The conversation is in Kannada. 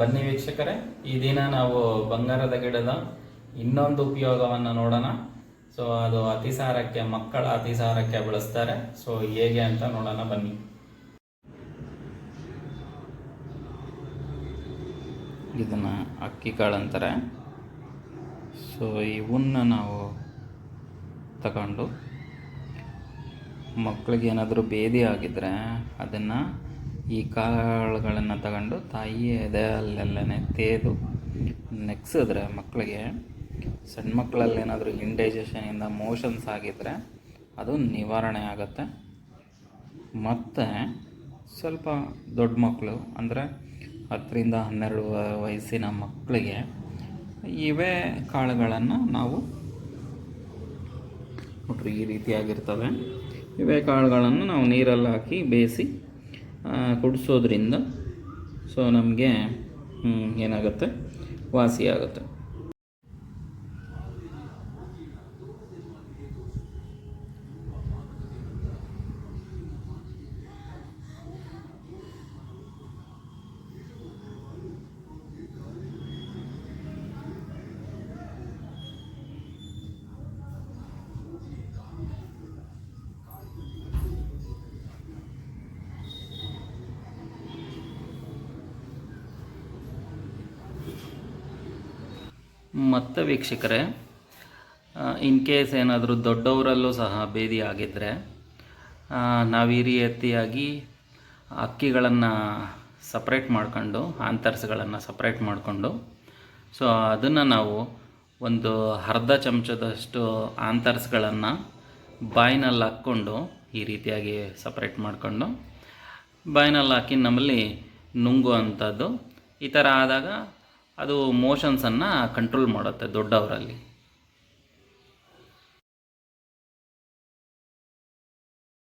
ಬನ್ನಿ ವೀಕ್ಷಕರೇ, ಈ ದಿನ ನಾವು ಬಂಗಾರದ ಗಿಡದ ಇನ್ನೊಂದು ಉಪಯೋಗವನ್ನು ನೋಡೋಣ. ಸೊ ಅದು ಅತಿಸಾರಕ್ಕೆ, ಮಕ್ಕಳ ಅತಿಸಾರಕ್ಕೆ ಬಳಸ್ತಾರೆ. ಸೊ ಹೇಗೆ ಅಂತ ನೋಡೋಣ ಬನ್ನಿ. ಇದನ್ನು ಅಕ್ಕಿ ಕಾಳು ಅಂತಾರೆ. ಸೊ ಇವನ್ನ ನಾವು ತಗೊಂಡು ಮಕ್ಕಳಿಗೆ ಏನಾದರೂ ಬೇದಿ ಆಗಿದ್ರೆ ಅದನ್ನು ಈ ಕಾಳುಗಳನ್ನು ತಗೊಂಡು ತಾಯಿ ಎದೆಯಲ್ಲೆಲ್ಲೇ ತೇದು ನೆಕ್ಸಿದ್ರೆ ಮಕ್ಕಳಿಗೆ ಸಣ್ಣ ಮಕ್ಕಳಲ್ಲಿ ಏನಾದರೂ ಇಂಡೈಜೆಷನಿಂದ ಮೋಷನ್ಸ್ ಆಗಿದ್ದರೆ ಅದು ನಿವಾರಣೆ ಆಗುತ್ತೆ. ಮತ್ತು ಸ್ವಲ್ಪ ದೊಡ್ಡ ಮಕ್ಕಳು ಅಂದರೆ ಹತ್ತರಿಂದ ಹನ್ನೆರಡು ವಯಸ್ಸಿನ ಮಕ್ಕಳಿಗೆ ಇವೇ ಕಾಳುಗಳನ್ನು ನಾವು ನೋಡ್ರಿ ಈ ರೀತಿಯಾಗಿರ್ತವೆ. ಇವೇ ಕಾಳುಗಳನ್ನು ನಾವು ನೀರಲ್ಲಿ ಹಾಕಿ ಬೇಯಿಸಿ ಕುಡಿಸೋದ್ರಿಂದ ಸೊ ನಮಗೆ ಏನಾಗುತ್ತೆ? ವಾಸಿ ಆಗುತ್ತೆ. ಮತ್ತು ವೀಕ್ಷಕರೇ ಇನ್ ಕೇಸ್ ಏನಾದರೂ ದೊಡ್ಡವರಲ್ಲೂ ಸಹ ಭೇದಿ ಆಗಿದ್ದರೆ ನಾವು ಈ ರೀತಿಯಾಗಿ ಅಕ್ಕಿಗಳನ್ನು ಸಪ್ರೇಟ್ ಮಾಡ್ಕೊಂಡು ಆಂತರ್ಸ್ಗಳನ್ನು ಸಪ್ರೇಟ್ ಮಾಡಿಕೊಂಡು ಸೊ ಅದನ್ನು ನಾವು ಒಂದು ಅರ್ಧ ಚಮಚದಷ್ಟು ಆಂತರ್ಸ್ಗಳನ್ನು ಬಾಯಿನಲ್ಲಿ ಹಾಕ್ಕೊಂಡು ಈ ರೀತಿಯಾಗಿ ಸಪ್ರೇಟ್ ಮಾಡಿಕೊಂಡು, ಬಾಯಿನಲ್ಲಿ ಹಾಕಿ ನಮ್ಮಲ್ಲಿ ನುಂಗುವಂಥದ್ದು. ಈ ಥರ ಆದಾಗ ಅದು ಮೋಷನ್ಸನ್ನು ಕಂಟ್ರೋಲ್ ಮಾಡುತ್ತೆ ದೊಡ್ಡವರಲ್ಲಿ.